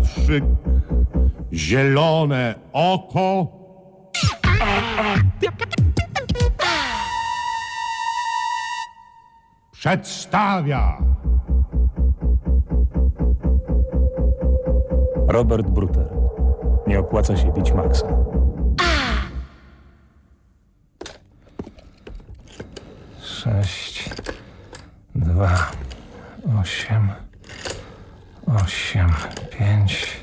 wiatrzyk, zielone oko. Przedstawia Robert Bruter. Nie opłaca się bić Maxa. Sześć, dwa, osiem, osiem, pięć,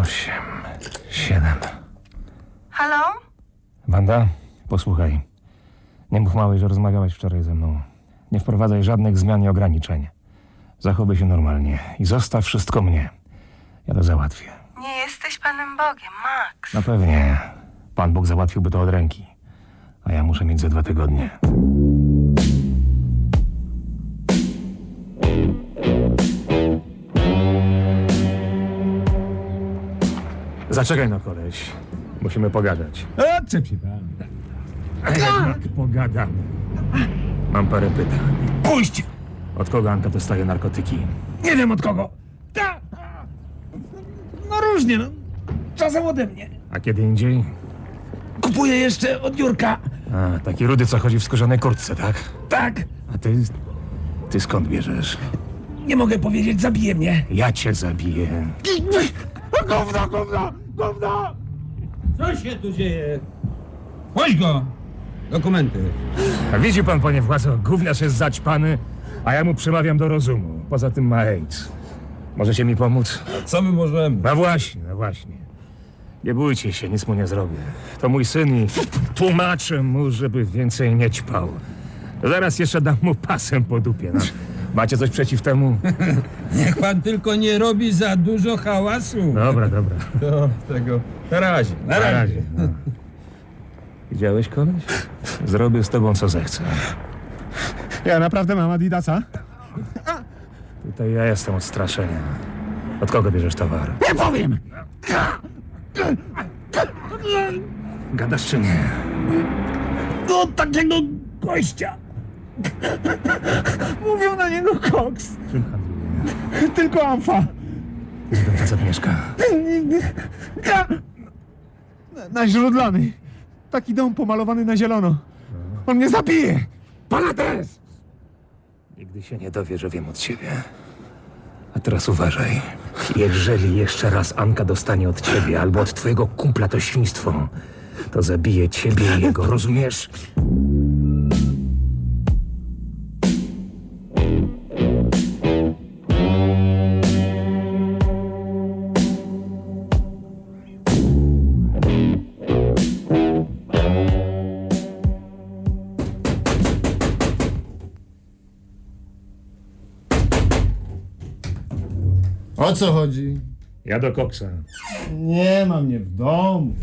osiem, siedem. Halo? Wanda, posłuchaj. Nie mów małej, że rozmawiałaś wczoraj ze mną. Nie wprowadzaj żadnych zmian i ograniczeń. Zachowuj się normalnie i zostaw wszystko mnie. Ja to załatwię. Nie jesteś Panem Bogiem, Max. No pewnie. Pan Bóg załatwiłby to od ręki. A ja muszę mieć za dwa tygodnie. Zaczekaj no koleś. Musimy pogadać. Odczep się pan. Jak pogadamy? Mam parę pytań. Puść! Od kogo Anka dostaje narkotyki? Nie wiem od kogo. Ta. No różnie, no. Czasem ode mnie. A kiedy indziej? Kupuję jeszcze od Jurka. A, taki rudy, co chodzi w skórzanej kurtce, tak? Tak. A ty... Ty skąd bierzesz? Nie mogę powiedzieć, zabije mnie. Ja cię zabiję. Gówno, gówno, gówno! Co się tu dzieje? Chodź go! Dokumenty. A widzi pan, panie władzo, gówniarz jest zaćpany, a ja mu przemawiam do rozumu. Poza tym ma AIDS. Możecie mi pomóc? Co my możemy? No właśnie, no właśnie. Nie bójcie się, nic mu nie zrobię. To mój syn i tłumaczę mu, żeby więcej nie ćpał. Zaraz jeszcze dam mu pasem po dupie. No. Macie coś przeciw temu? Niech pan tylko nie robi za dużo hałasu. Dobra, dobra. Do tego. Na razie. Na Na razie. razie. No. Widziałeś koleś? Zrobię z tobą co zechcę. Ja naprawdę mam Adidasa? Tutaj ja jestem od straszenia. Od kogo bierzesz towar? Nie powiem! Gadasz czy nie? Do takiego gościa. Mówią na niego koks. Czym handluje? Tylko amfa. Gdzie ten facet mieszka? Na, na źródlany. Taki dom pomalowany na zielono. On mnie zabije. Pana też! Nigdy się nie dowie, że wiem od ciebie. A teraz uważaj. Jeżeli jeszcze raz Anka dostanie od ciebie albo od twojego kumpla to świństwo, to zabije ciebie i jego, rozumiesz? O co chodzi? Ja do koksa. Nie ma mnie w domu.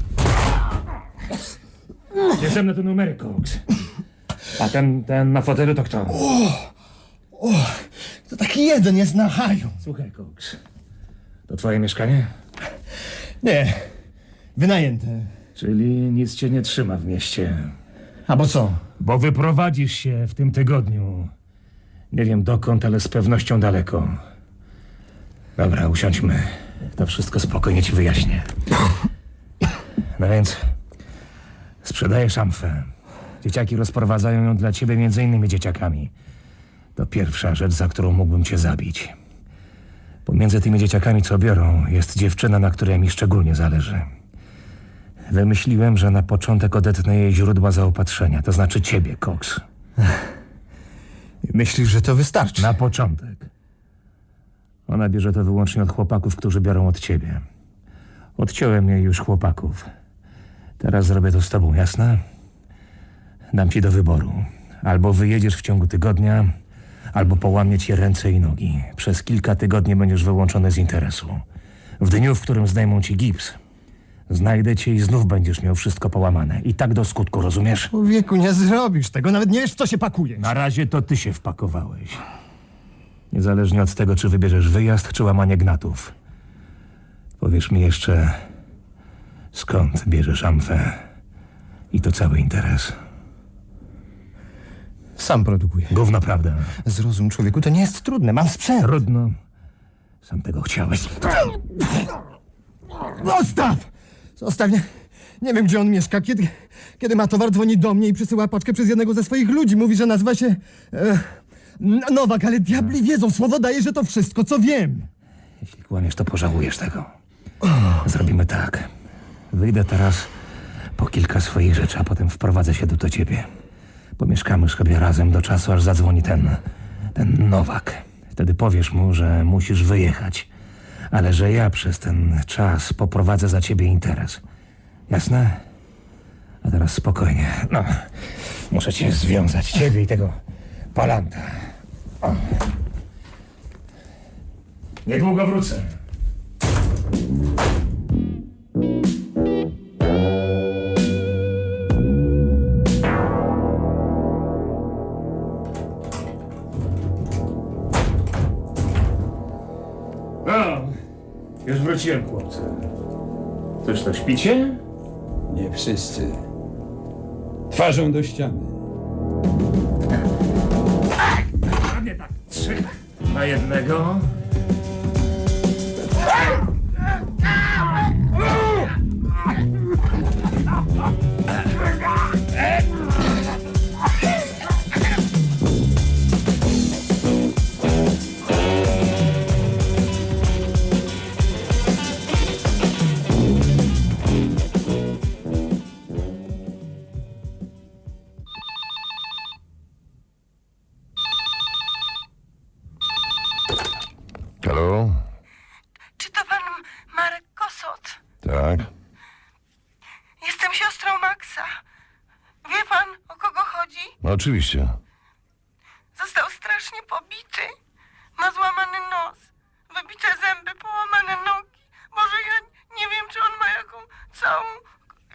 Bierzemy te numery, koks. A ten, ten na fotelu to kto? To taki jeden jest na haju. Słuchaj, koks. To twoje mieszkanie? Nie, wynajęte. Czyli nic cię nie trzyma w mieście. A bo co? Bo wyprowadzisz się w tym tygodniu. Nie wiem dokąd, ale z pewnością daleko. Dobra, usiądźmy. To wszystko spokojnie ci wyjaśnię. No więc, sprzedajesz amfę. Dzieciaki rozprowadzają ją dla ciebie między innymi dzieciakami. To pierwsza rzecz, za którą mógłbym cię zabić. Pomiędzy tymi dzieciakami, co biorą, jest dziewczyna, na której mi szczególnie zależy. Wymyśliłem, że na początek odetnę jej źródła zaopatrzenia, to znaczy ciebie, Cox. Myślisz, że to wystarczy? Na początek. Ona bierze to wyłącznie od chłopaków, którzy biorą od ciebie. Odciąłem jej już chłopaków. Teraz zrobię to z tobą, jasne? Dam ci do wyboru. Albo wyjedziesz w ciągu tygodnia, albo połamię ci ręce i nogi. Przez kilka tygodni będziesz wyłączony z interesu. W dniu, w którym zdejmą ci gips, znajdę cię i znów będziesz miał wszystko połamane. I tak do skutku, rozumiesz? Wieku, nie zrobisz tego, nawet nie wiesz, co się pakuje. Na razie to ty się wpakowałeś. Niezależnie od tego, czy wybierzesz wyjazd, czy łamanie gnatów. Powiesz mi jeszcze, skąd bierzesz amfę i to cały interes. Sam produkuję. Gówno prawda. Zrozum, człowieku, to nie jest trudne, mam sprzęt. Trudno. Sam tego chciałeś. Zostaw! Zostaw, nie, nie wiem gdzie on mieszka. Kiedy, kiedy ma towar, dzwoni do mnie i przysyła paczkę przez jednego ze swoich ludzi. Mówi, że nazywa się e, N- Nowak, ale diabli wiedzą. Słowo daje, że to wszystko, co wiem. Jeśli kłamiesz, to pożałujesz tego. Zrobimy tak. Wyjdę teraz po kilka swoich rzeczy, a potem wprowadzę się tu do ciebie. Pomieszkamy sobie razem do czasu, aż zadzwoni ten... ten Nowak. Wtedy powiesz mu, że musisz wyjechać. Ale że ja przez ten czas poprowadzę za ciebie interes. Jasne? A teraz spokojnie. No, muszę cię związać, ciebie i tego palanta. Niedługo wrócę. No, już wróciłem, chłopcy. Też to śpicie? Nie wszyscy. Twarzą do ściany. Trzy na jednego. Oczywiście. Został strasznie pobity. Ma złamany nos, wybite zęby, połamane nogi. Boże, ja nie wiem, czy on ma jaką całą,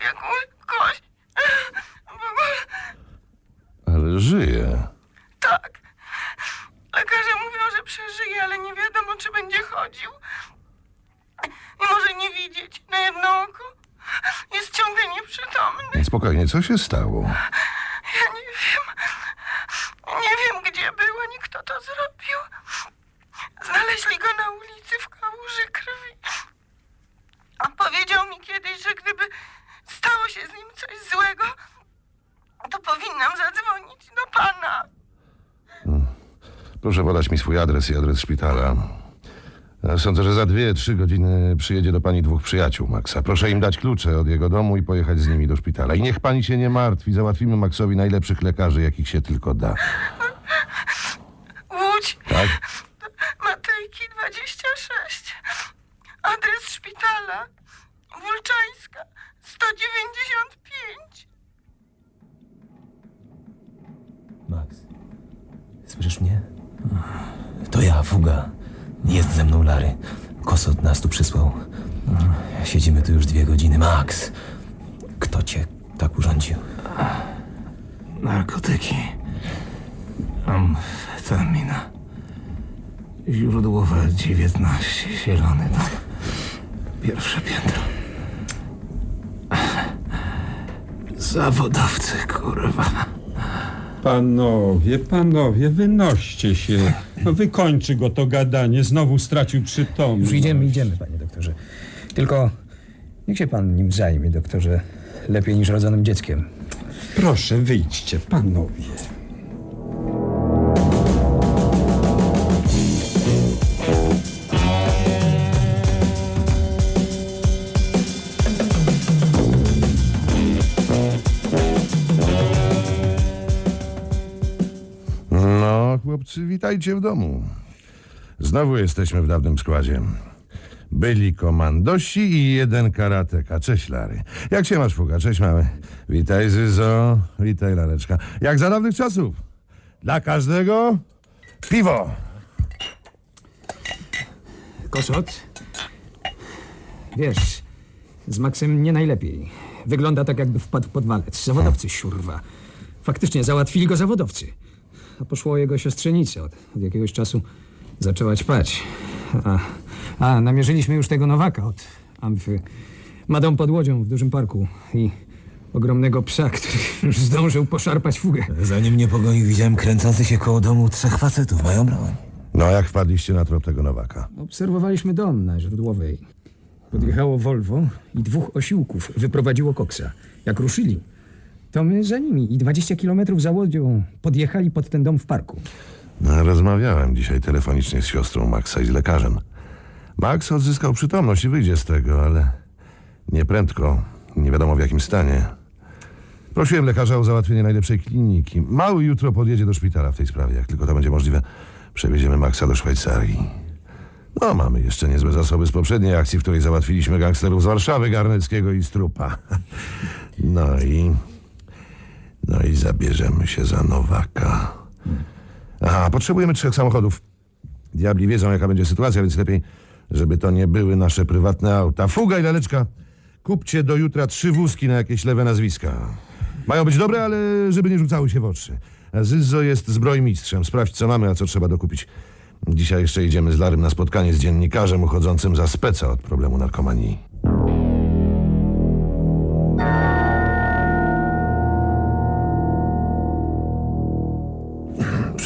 jakąś kość. W ogóle, Ale żyje. tak. Lekarze mówią, że przeżyje, ale nie wiadomo, czy będzie chodził. Może nie widzieć na jedno oko. Jest ciągle nieprzytomny. Spokojnie, co się stało? Ja nie wiem. Nie wiem, gdzie był, ani kto to zrobił. Znaleźli go na ulicy w kałuży krwi. A powiedział mi kiedyś, że gdyby stało się z nim coś złego, to powinnam zadzwonić do pana. Proszę podać mi swój adres i adres szpitala. Sądzę, że za dwie, trzy godziny przyjedzie do pani dwóch przyjaciół Maxa. Proszę im dać klucze od jego domu i pojechać z nimi do szpitala. I niech pani się nie martwi, załatwimy Maxowi najlepszych lekarzy, jakich się tylko da. Łódź, Tak? Matejki 26. Adres szpitala. Wulczańska 195. Max, słyszysz mnie? To ja, Fuga. Jest ze mną Lary. Kosot nas tu przysłał. Siedzimy tu już dwie godziny. Max, kto cię tak urządził? Narkotyki. Amfetamina. Źródłowe 19, zielony dom. Pierwsze piętro. Zawodowcy, kurwa. Panowie, panowie, wynoście się. No wykończy go to gadanie. Znowu stracił przytomność. Już idziemy, idziemy, panie doktorze. Tylko niech się pan nim zajmie, doktorze. Lepiej niż rodzonym dzieckiem. Proszę, wyjdźcie, panowie. Witajcie w domu. Znowu jesteśmy w dawnym składzie. Byli komandosi i jeden karateka. Cześć, Lary. Jak się masz, Fuga? Cześć, mały. Witaj, Zyzo. Witaj, Laleczka. Jak za dawnych czasów. Dla każdego piwo. Kosot? Wiesz, z Maxem nie najlepiej. Wygląda tak, jakby wpadł pod walec. Zawodowcy, siurwa. Faktycznie załatwili go zawodowcy. A poszło o jego siostrzenicę. Od, od jakiegoś czasu zaczęła ćpać. A, a namierzyliśmy już tego Nowaka od Amfy. Ma dom pod łodzią w dużym parku i ogromnego psa, który już zdążył poszarpać fugę. Zanim mnie pogonił, widziałem kręcący się koło domu trzech facetów. Mają broń. No a jak wpadliście na trop tego Nowaka? Obserwowaliśmy dom na źródłowej. Podjechało Volvo i dwóch osiłków wyprowadziło koksa. Jak ruszyli, to my za nimi i 20 kilometrów za łodzią podjechali pod ten dom w parku. No, rozmawiałem dzisiaj telefonicznie z siostrą Maxa i z lekarzem. Max odzyskał przytomność i wyjdzie z tego, ale nie prędko. Nie wiadomo w jakim stanie. Prosiłem lekarza o załatwienie najlepszej kliniki. Mały jutro podjedzie do szpitala w tej sprawie. Jak tylko to będzie możliwe, przewieziemy Maxa do Szwajcarii. No, mamy jeszcze niezłe zasoby z poprzedniej akcji, w której załatwiliśmy gangsterów z Warszawy, Garneckiego i Strupa. No i... No i zabierzemy się za Nowaka. Aha, potrzebujemy trzech samochodów. Diabli wiedzą, jaka będzie sytuacja, więc lepiej, żeby to nie były nasze prywatne auta. Fuga i laleczka. Kupcie do jutra trzy wózki na jakieś lewe nazwiska. Mają być dobre, ale żeby nie rzucały się w oczy. A Zyzo jest zbrojmistrzem. Sprawdź, co mamy, a co trzeba dokupić. Dzisiaj jeszcze idziemy z Larym na spotkanie z dziennikarzem uchodzącym za speca od problemu narkomanii.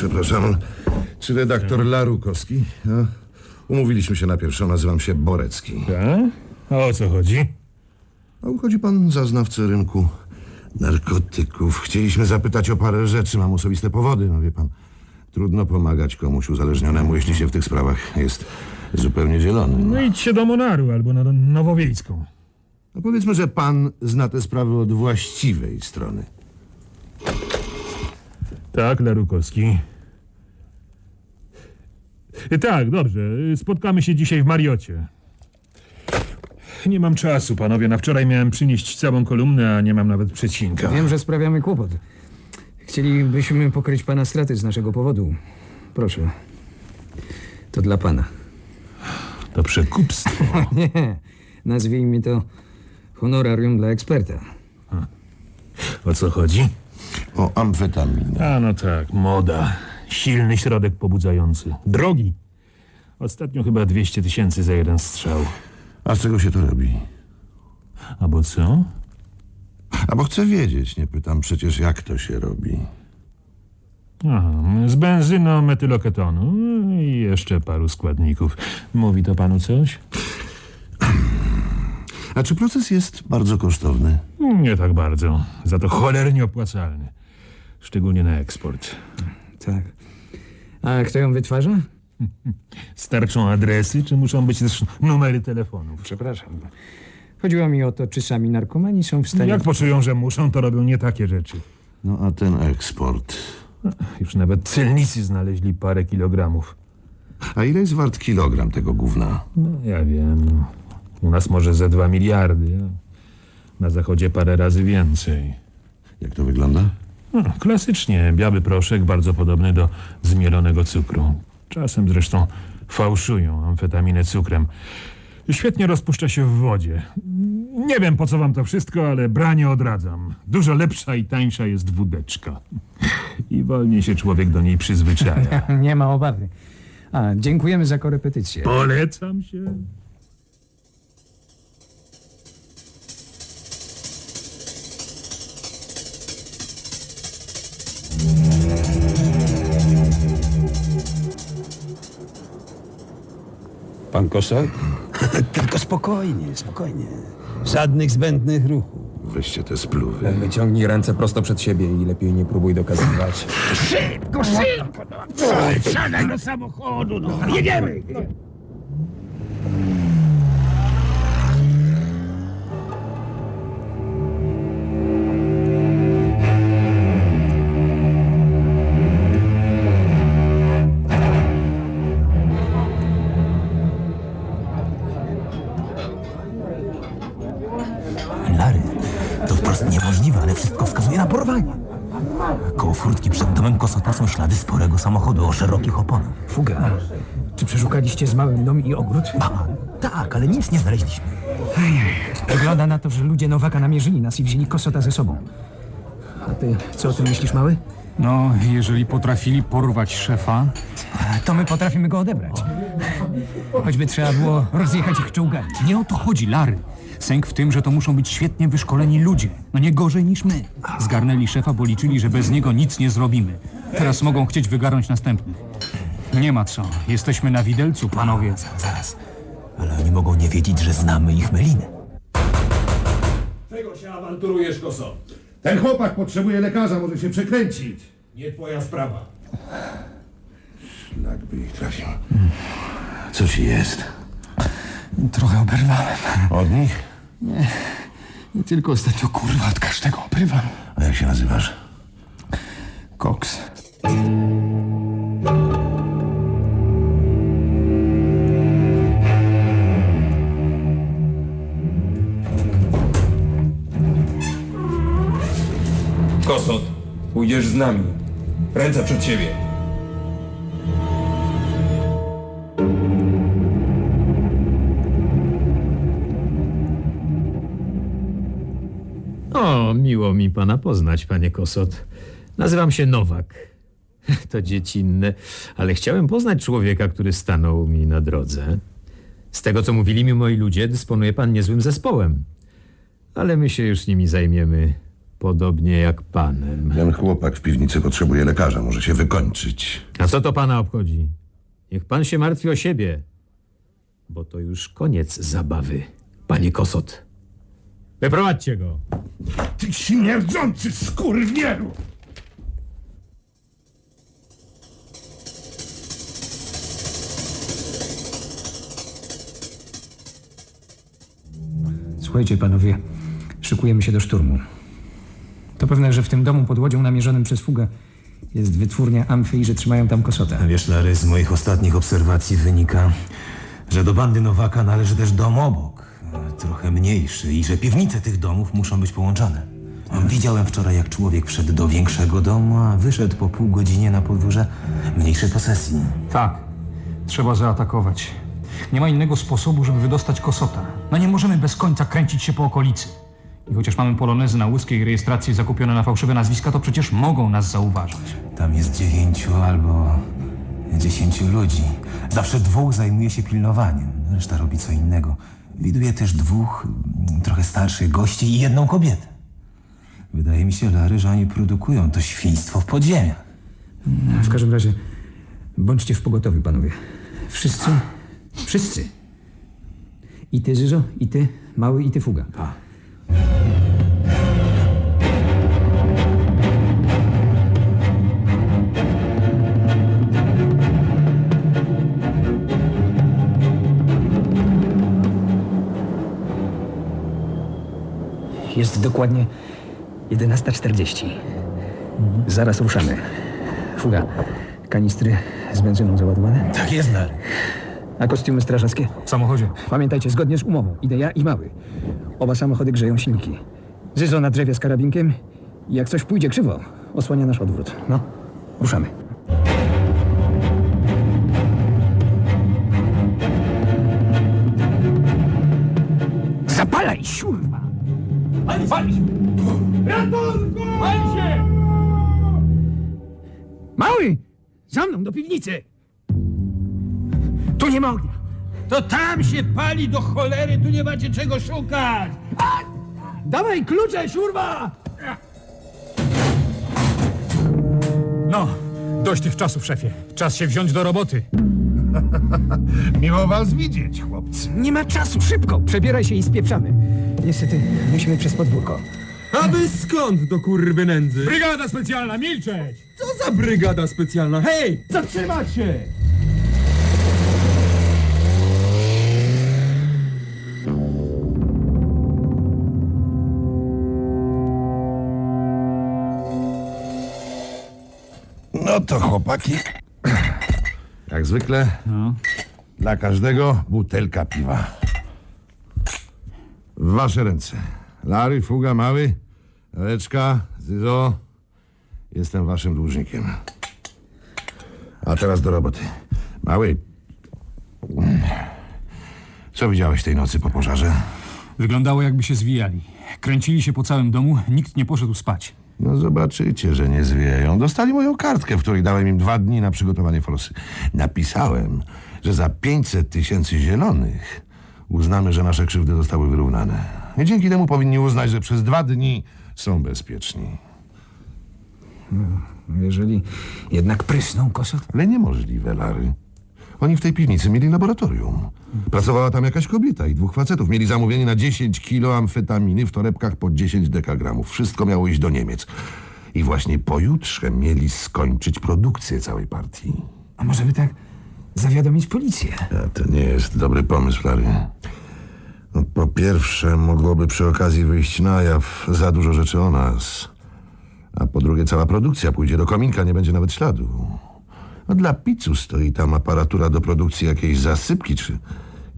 Przepraszam, czy redaktor Larukowski? No, umówiliśmy się na pierwszą, nazywam się Borecki. Tak? A o co chodzi? A uchodzi pan za znawcę rynku narkotyków. Chcieliśmy zapytać o parę rzeczy, mam osobiste powody, no wie pan. Trudno pomagać komuś uzależnionemu, jeśli się w tych sprawach jest zupełnie zielony. No idźcie do Monaru albo na Nowowiejską. No powiedzmy, że pan zna te sprawy od właściwej strony. Tak, Larukowski. Tak, dobrze. Spotkamy się dzisiaj w Mariocie. Nie mam czasu, panowie. Na wczoraj miałem przynieść całą kolumnę, a nie mam nawet przecinka. Wiem, że sprawiamy kłopot. Chcielibyśmy pokryć pana straty z naszego powodu. Proszę. To dla pana. To przekupstwo. Nie, nazwijmy to honorarium dla eksperta. O co chodzi? O amfetaminę. A no tak, moda. Silny środek pobudzający. Drogi. Ostatnio chyba 200 tysięcy za jeden strzał. A z czego się to robi? Albo co? A bo chcę wiedzieć, nie pytam przecież jak to się robi. Aha, z benzyną, metyloketonu i jeszcze paru składników. Mówi to panu coś? A czy proces jest bardzo kosztowny? Nie tak bardzo. Za to cholernie opłacalny. Szczególnie na eksport. Tak. A kto ją wytwarza? Starczą adresy, czy muszą być też numery telefonów? Przepraszam. Chodziło mi o to, czy sami narkomani są w stanie... Jak poczują, że muszą, to robią nie takie rzeczy. No a ten eksport. Już nawet celnicy znaleźli parę kilogramów. A ile jest wart kilogram tego gówna? No, ja wiem. U nas może ze dwa miliardy, a na zachodzie parę razy więcej. Jak to wygląda? No, klasycznie biały proszek, bardzo podobny do zmielonego cukru. Czasem zresztą fałszują amfetaminę cukrem. Świetnie rozpuszcza się w wodzie. Nie wiem po co wam to wszystko, ale branie odradzam. Dużo lepsza i tańsza jest wódeczka. I wolniej się człowiek do niej przyzwyczaja. Nie ma obawy. A, dziękujemy za korepetycję. Polecam się. Pan Kosek? Tylko spokojnie, spokojnie. Żadnych zbędnych ruchów. Weźcie te spluwy. Wyciągnij ręce prosto przed siebie i lepiej nie próbuj dokazywać. Lary, szerokich oponach. Fuga. Czy przeszukaliście z małym dom i ogród? A, tak, ale nic nie znaleźliśmy. Wygląda na to, że ludzie Nowaka namierzyli nas i wzięli Kosota ze sobą. A ty co o tym myślisz, mały? No, jeżeli potrafili porwać szefa, To my potrafimy go odebrać. Choćby trzeba było rozjechać ich czołgami. nie o to chodzi, Lary. Sęk w tym, że to muszą być świetnie wyszkoleni ludzie. No nie gorzej niż my. Zgarnęli szefa, bo liczyli, że bez niego nic nie zrobimy. Teraz mogą chcieć wygarnąć następnych. Nie ma co. Jesteśmy na widelcu, panowie. Zaraz. Ale oni mogą nie wiedzieć, że znamy ich meliny. Czego się awanturujesz, Koso? Ten chłopak potrzebuje lekarza, może się przekręcić. Nie twoja sprawa. Szlak by ich trafił. Co ci jest? Trochę oberwałem. Od nich? Nie tylko ostatnio, kurwa, od każdego obrywam. A jak się nazywasz? Koks. Kosot, pójdziesz z nami. Ręce przed siebie. O, miło mi pana poznać, panie Kosot. Nazywam się Nowak. To dziecinne, ale chciałem poznać człowieka, który stanął mi na drodze. Z tego, co mówili mi moi ludzie, dysponuje pan niezłym zespołem. Ale my się już nimi zajmiemy, podobnie jak panem. Ten chłopak w piwnicy potrzebuje lekarza, może się wykończyć. A co to pana obchodzi? Niech pan się martwi o siebie, bo to już koniec zabawy, panie Kosot. Wyprowadźcie go. Ty śmierdzący skurwielu! Słuchajcie, panowie, szykujemy się do szturmu. To pewne, że w tym domu pod łodzią namierzonym przez fugę jest wytwórnia amfy i że trzymają tam kosota. Wiesz, Larry, z moich ostatnich obserwacji wynika, że do bandy Nowaka należy też dom obok, trochę mniejszy i że piwnice tych domów muszą być połączone. Widziałem wczoraj, jak człowiek wszedł do większego domu, a wyszedł po pół godzinie na podwórze mniejszej posesji. Tak. Trzeba zaatakować. Nie ma innego sposobu, żeby wydostać kosota. No nie możemy bez końca kręcić się po okolicy. I chociaż mamy polonezy na łyskiej rejestracji zakupione na fałszywe nazwiska, to przecież mogą nas zauważyć. Tam jest dziewięciu albo dziesięciu ludzi. Zawsze dwóch zajmuje się pilnowaniem, reszta robi co innego. Widuję też dwóch mm, trochę starszych gości i jedną kobietę. Wydaje mi się, Lary, że oni produkują to świństwo w podziemiach. W każdym razie, bądźcie w pogotowiu, panowie. Wszyscy, wszyscy. I ty, Żyżo, i ty, Mały, i ty, Fuga. Jest dokładnie 11.40. Zaraz ruszamy. Fuga. Kanistry z benzyną załadowane? Tak jest, Lary. A kostiumy strażackie? W samochodzie. Pamiętajcie, zgodnie z umową, idę ja i mały. Oba samochody grzeją silniki. Zyzo na drzewie z karabinkiem i jak coś pójdzie krzywo, osłania nasz odwrót. No, ruszamy. Zapalaj, siurwa! Mały! Za mną do piwnicy! Tu nie ma ognia. To tam się pali do cholery, tu nie macie czego szukać! Dawaj klucze, siurwa! No, dość tych czasów, szefie. Czas się wziąć do roboty. Miło was widzieć, chłopcy. Nie ma czasu, szybko! Przebieraj się i spieprzamy. Niestety, musimy przez podwórko. Aby skąd do kurwy nędzy? Brygada specjalna, milczeć! Co za brygada specjalna? Hej! Zatrzymać się! No to chłopaki. Jak zwykle, dla każdego butelka piwa. W wasze ręce. Lary, Fuga, Mały, Leczka, Zyzo. Jestem waszym dłużnikiem. A teraz do roboty. Mały. Co widziałeś tej nocy po pożarze? Wyglądało jakby się zwijali. Kręcili się po całym domu, nikt nie poszedł spać. No zobaczycie, że nie zwieją. Dostali moją kartkę, w której dałem im dwa dni na przygotowanie forsy. Napisałem, że za 500 tysięcy zielonych uznamy, że nasze krzywdy zostały wyrównane. I dzięki temu powinni uznać, że przez dwa dni są bezpieczni. Jeżeli jednak prysną kosot, Ale niemożliwe, Lary. Oni w tej piwnicy mieli laboratorium. Pracowała tam jakaś kobieta i dwóch facetów. Mieli zamówienie na 10 kilo amfetaminy w torebkach po 10 dekagramów. Wszystko miało iść do Niemiec. I właśnie pojutrze mieli skończyć produkcję całej partii. a może by tak zawiadomić policję? A to nie jest dobry pomysł, Larry. No, po pierwsze, mogłoby przy okazji wyjść na jaw za dużo rzeczy o nas. A po drugie, cała produkcja pójdzie do kominka, nie będzie nawet śladu. No, dla picu stoi tam aparatura do produkcji jakiejś zasypki czy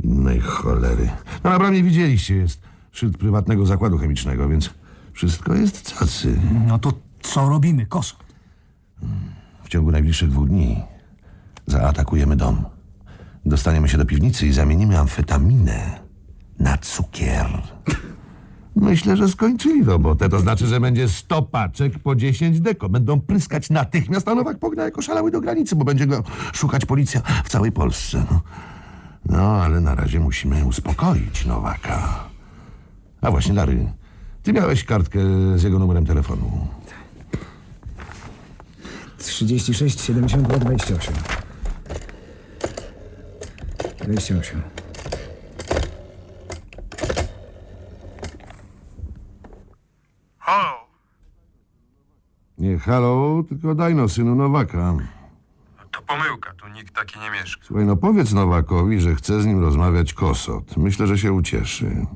innej cholery. No na bramie widzieliście, jest szyld prywatnego zakładu chemicznego, więc wszystko jest cacy. No to co robimy, kosot? W ciągu najbliższych dwóch dni zaatakujemy dom. Dostaniemy się do piwnicy i zamienimy amfetaminę na cukier. Myślę, że skończyli robotę. To znaczy, że będzie 100 paczek po 10 deko. Będą pryskać natychmiast, a Nowak pogna jako szalały do granicy, bo będzie go szukać policja w całej Polsce. No, no ale na razie musimy uspokoić Nowaka. A właśnie, Lary, ty miałeś kartkę z jego numerem telefonu. 36, 72, 28. 28. Nie halo, tylko daj no, synu Nowaka. To pomyłka, tu nikt taki nie mieszka. Słuchaj, no powiedz Nowakowi, że chce z nim rozmawiać Kosot. Myślę, że się ucieszy.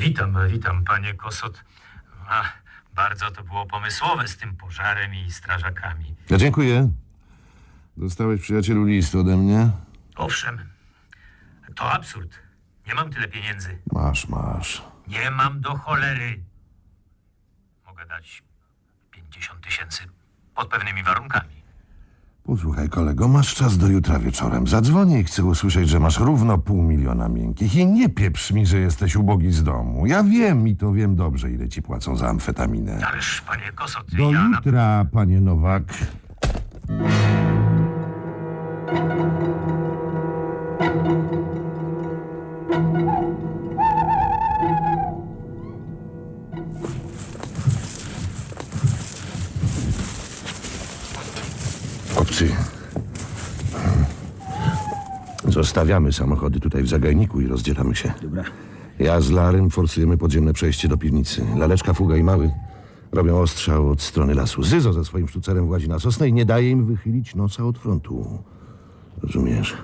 Witam, witam, panie Kosot. A, bardzo to było pomysłowe z tym pożarem i strażakami. Ja dziękuję. Dostałeś, przyjacielu, list ode mnie? Owszem, to absurd. Nie mam tyle pieniędzy. Masz, masz. Nie mam do cholery. Mogę dać 50 tysięcy pod pewnymi warunkami. Posłuchaj, kolego, masz czas do jutra wieczorem. Zadzwonię i chcę usłyszeć, że masz równo pół miliona miękkich. I nie pieprz mi, że jesteś ubogi z domu. Ja wiem i to wiem dobrze, ile ci płacą za amfetaminę. Ależ, panie Kosot, Do ja na... jutra, panie Nowak. Obcy. Zostawiamy samochody tutaj w zagajniku i rozdzielamy się. Dobra. Ja z Larym forsujemy podziemne przejście do piwnicy. Laleczka, Fuga i Mały robią ostrzał od strony lasu. Zyzo ze swoim sztucerem włazi na sosnę i nie daje im wychylić nosa od frontu. Rozumiesz?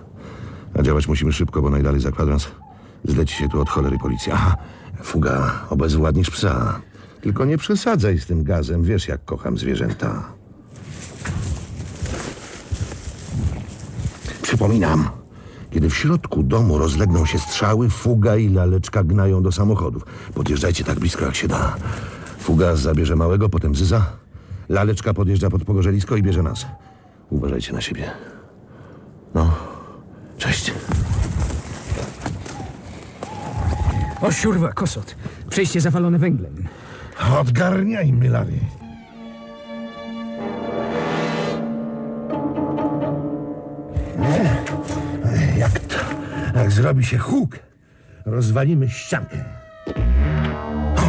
A działać musimy szybko, bo najdalej za kwadrans zleci się tu od cholery policja. Aha, Fuga, obezwładnisz psa. Tylko nie przesadzaj z tym gazem. Wiesz, jak kocham zwierzęta. Przypominam, kiedy w środku domu rozlegną się strzały, Fuga i Laleczka gnają do samochodów. Podjeżdżajcie tak blisko, jak się da. Fuga zabierze małego, potem Zyza. Laleczka podjeżdża pod pogorzelisko i bierze nas. Uważajcie na siebie. No, cześć. O siurwa, kosot. Przejście zawalone węglem. Odgarniajmy, Lary. Jak zrobi się huk, rozwalimy ścianę. O,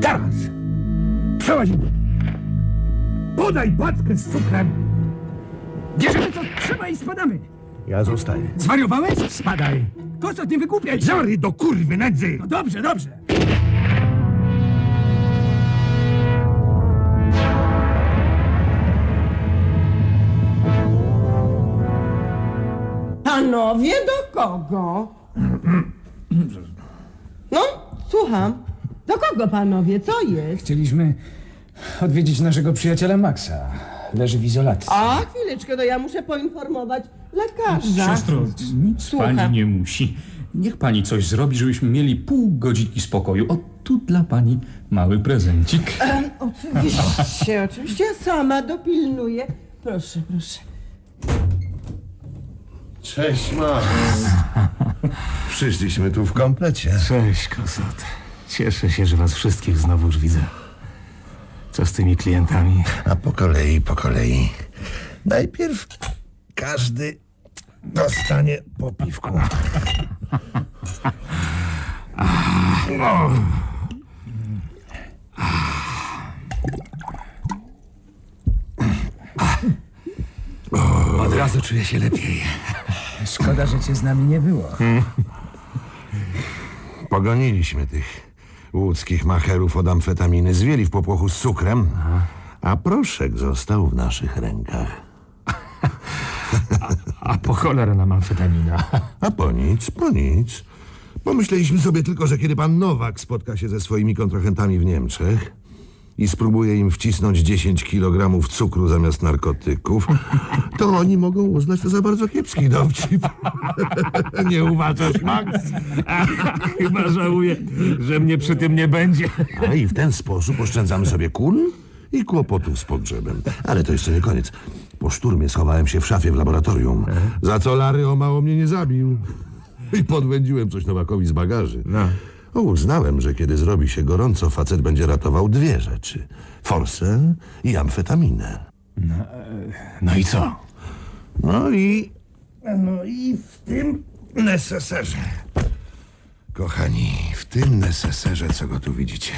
teraz! Przełazimy! Podaj paczkę z cukrem! Bierzemy co trzeba i spadamy. Ja zostaję. Zwariowałeś? Spadaj. Kosot, nie wygłupiaj się. Zary do kurwy nędzy! No dobrze, dobrze. Panowie, do kogo? No, słucham. Do kogo, panowie? Co jest? Chcieliśmy odwiedzić naszego przyjaciela Maxa. Leży w izolacji. A, chwileczkę, to ja muszę poinformować lekarza. Siostro, nic Słucham. pani nie musi. Niech pani coś zrobi, żebyśmy mieli pół godzinki spokoju. O, tu dla pani mały prezencik. Em, oczywiście, oczywiście, ja sama dopilnuję. Proszę, proszę. Cześć, Max. Przyszliśmy tu w komplecie. Cześć, Kosot. Cieszę się, że was wszystkich znowu już widzę. Co z tymi klientami? A po kolei, po kolei. Najpierw każdy dostanie po piwku. No. Od razu czuję się lepiej. Szkoda, że cię z nami nie było. Pogoniliśmy tych łódzkich macherów od amfetaminy, zwieli w popłochu z cukrem, a proszek został w naszych rękach. A po cholerę nam amfetamina. A po nic, po nic. Pomyśleliśmy sobie tylko, że kiedy pan Nowak spotka się ze swoimi kontrahentami w Niemczech i spróbuje im wcisnąć 10 kg cukru zamiast narkotyków, to oni mogą uznać to za bardzo kiepski dowcip. Nie uważasz, Max? Chyba żałuję, że mnie przy tym nie będzie. A i w ten sposób oszczędzamy sobie kul i kłopotów z pogrzebem. Ale to jeszcze nie koniec. Po szturmie schowałem się w szafie w laboratorium, za co Lary o mało mnie nie zabił. I podwędziłem coś Nowakowi z bagaży. O, uznałem, że kiedy zrobi się gorąco, facet będzie ratował dwie rzeczy. Forsę i amfetaminę. No i co? No i... No i w tym neseserze. Kochani, w tym neseserze, co go tu widzicie.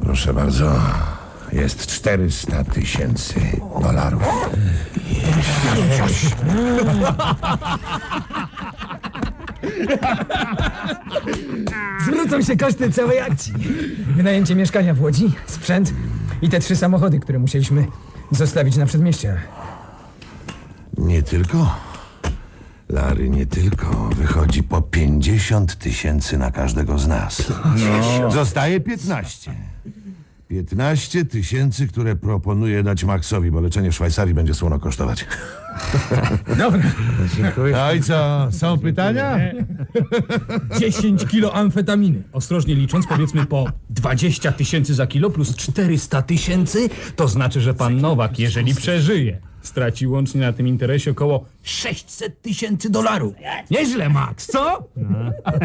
Proszę bardzo, jest 400 tysięcy dolarów. Zwrócą się koszty całej akcji. Wynajęcie mieszkania w Łodzi, sprzęt i te trzy samochody, które musieliśmy zostawić na przedmieściach. Nie tylko. Lary, nie tylko. Wychodzi po 50 tysięcy na każdego z nas. Zostaje 15. 15 tysięcy, które proponuję dać Maxowi, bo leczenie w Szwajcarii będzie słono kosztować. Dobra. No i co, są pytania? 10 kilo amfetaminy. Ostrożnie licząc, powiedzmy po 20 tysięcy za kilo plus 400 tysięcy, to znaczy, że pan Nowak, jeżeli przeżyje, straci łącznie na tym interesie około 600 tysięcy dolarów. Nieźle, Max, co?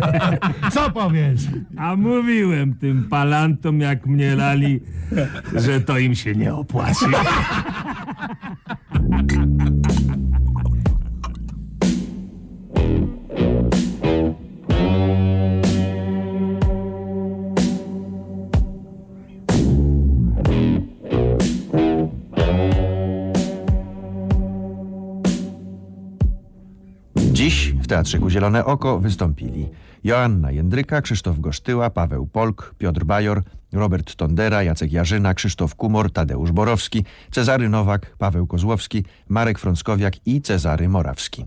Co powiesz? A mówiłem tym palantom, jak mnie lali, że to im się nie opłaci. Teatrze Zielone Oko wystąpili Joanna Jędryka, Krzysztof Gosztyła, Paweł Polk, Piotr Bajor, Robert Tondera, Jacek Jarzyna, Krzysztof Kumor, Tadeusz Borowski, Cezary Nowak, Paweł Kozłowski, Marek Frąckowiak i Cezary Morawski.